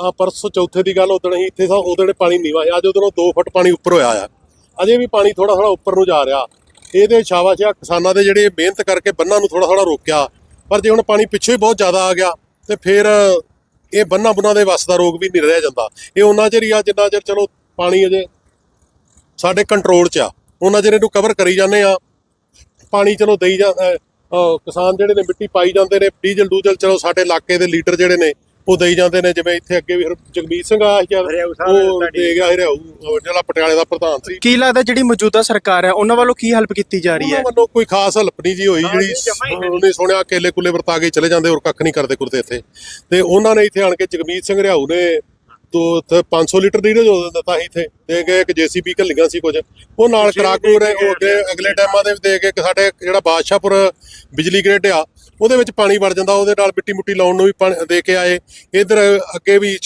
ਆ ਪਰਸੋਂ ਚੌਥੇ ਦੀ ਗੱਲ ਉਦੋਂ ਹੀ ਇੱਥੇ ਸਾਂ ਉਦੋਂ ਨੇ ਪਾਣੀ ਨੀਵਾ ਸੀ। ਅੱਜ ਉਧਰੋਂ 2 ਫੁੱਟ ਪਾਣੀ ਉੱਪਰ ਹੋਇਆ ਆ। ਅਜੇ ਵੀ ਪਾਣੀ ਥੋੜਾ ਥੋੜਾ ਉੱਪਰ ਨੂੰ ਜਾ ਰਿਹਾ। ਇਹਦੇ ਸ਼ਾਬਾਸ਼ ਆ, ਕਿਸਾਨਾਂ ਦੇ ਜਿਹੜੇ ਮਿਹਨਤ ਕਰਕੇ ਬੰਨਾਂ ਨੂੰ ਥੋੜਾ ਥੋੜਾ ਰੋਕਿਆ। ਪਰ ਜੇ ਹੁਣ ਪਾਣੀ ਪਿੱਛੇ ਹੀ ਬਹੁਤ ਜ਼ਿਆਦਾ ਆ ਗਿਆ, ਤੇ ਫਿਰ ਇਹ ਬੰਨਾਂ ਬੁੰਨਾਂ ਦੇ ਵੱਸ ਦਾ ਰੋਗ ਵੀ ਨਹੀਂ ਰਹਿ ਜਾਂਦਾ। ਇਹ ਉਹਨਾਂ ਚਿਰ ਹੀ ਆ, ਜਿੰਨਾ ਚਿਰ ਚਲੋ ਪਾਣੀ ਅਜੇ ਸਾਡੇ ਕੰਟਰੋਲ 'ਚ ਆ। ਉਹਨਾਂ ਚਿਰ ਇਹਨੂੰ ਕਵਰ ਕਰੀ ਜਾਂਦੇ ਆ। ਪਾਣੀ ਚਲੋ ਦੇਈ ਜਾ ਕਿਸਾਨ ਜਿਹੜੇ ਨੇ ਮਿੱਟੀ ਪਾਈ ਜਾਂਦੇ ਨੇ ਡੀਜ਼ਲ ਡੂਜ਼ਲ ਚਲੋ ਸਾਡੇ ਇਲਾਕੇ ਦੇ ਲੀਡਰ ਜਿਹੜੇ ਨੇ ਉਹ ਦੇਈ ਜਾਂਦੇ ਨੇ ਜਿਵੇਂ ਇੱਥੇ ਅੱਗੇ ਵੀ ਹਰ- ਜਗਮੀਤ ਸਿੰਘ ਆ ਯਾਰ ਹਰਿਆਊ ਸਾਹਿਬ ਨੇ ਉਹ ਦੇ ਗਿਆ ਹਰਿਆਊ ਉਹ ਜਿਹੜਾ ਪਟਿਆਲੇ ਦਾ ਪ੍ਰਧਾਨ ਸੀ। ਕੀ ਲੱਗਦਾ ਜਿਹੜੀ ਮੌਜੂਦਾ ਸਰਕਾਰ ਹੈ ਉਹਨਾਂ ਵੱਲੋਂ ਕੀ ਹੈਲਪ ਕੀਤੀ ਜਾ ਰਹੀ ਹੈ? ਉਹਨਾਂ ਵੱਲੋਂ ਕੋਈ ਖਾਸ ਹਲਪ ਨਹੀਂ ਜੀ ਹੋਈ ਹਾਂ, ਜਿਹੜੀ ਨਹੀਂ, ਜਮਾਂ ਹੀ ਨਹੀਂ। ਉਹਨੇ ਸੁਣਿਆ ਕੇਲੇ ਕੁਲੇ ਵਰਤਾ ਕੇ ਚਲੇ ਜਾਂਦੇ ਹੋਰ ਕੱਖ ਨਹੀਂ ਕਰਦੇ ਕੁਰਦੇ ਇੱਥੇ। ਤੇ ਉਹਨਾਂ ਨੇ ਇੱਥੇ ਆਣ ਕੇ ਜਗਮੀਤ ਸਿੰਘ ਹਰਿਆਊ ਨੇ ਤੋਂ ਉੱਥੇ 500 ਲੀਟਰ ਦੀ ਜੋ ਦਿੱਤਾ ਸੀ ਇੱਥੇ ਦੇ ਕੇ ਇੱਕ ਜੀਸੀਬੀ ਘੱਲੀਆਂ ਸੀ ਕੁਝ। ਉਹ ਨਾਲ ਕਰਾ ਕੂ ਦੇ ਰਹੇ ਕੇ ਹੋ ਗਏ ਅਗਲੇ ਟਾਈਮਾਂ ਦੇ ਵੀ ਦੇ ਕੇ ਇੱਕ ਸਾਡੇ ਜਿਹੜਾ ਬਾਦਸ਼ਾਹਪੁਰ ਬਿਜਲੀ ਗ੍ਰਿਡ ਆ ਉਹਦੇ ਵਿੱਚ ਪਾਣੀ ਵੜ ਜਾਂਦਾ, ਉਹਦੇ ਨਾਲ ਮਿੱਟੀ ਮੁੱਟੀ ਲਾਉਣ ਨੂੰ ਵੀ ਪਾਣੀ ਦੇ ਕੇ ਆਏ। ਇਧਰ ਅੱਗੇ ਵੀ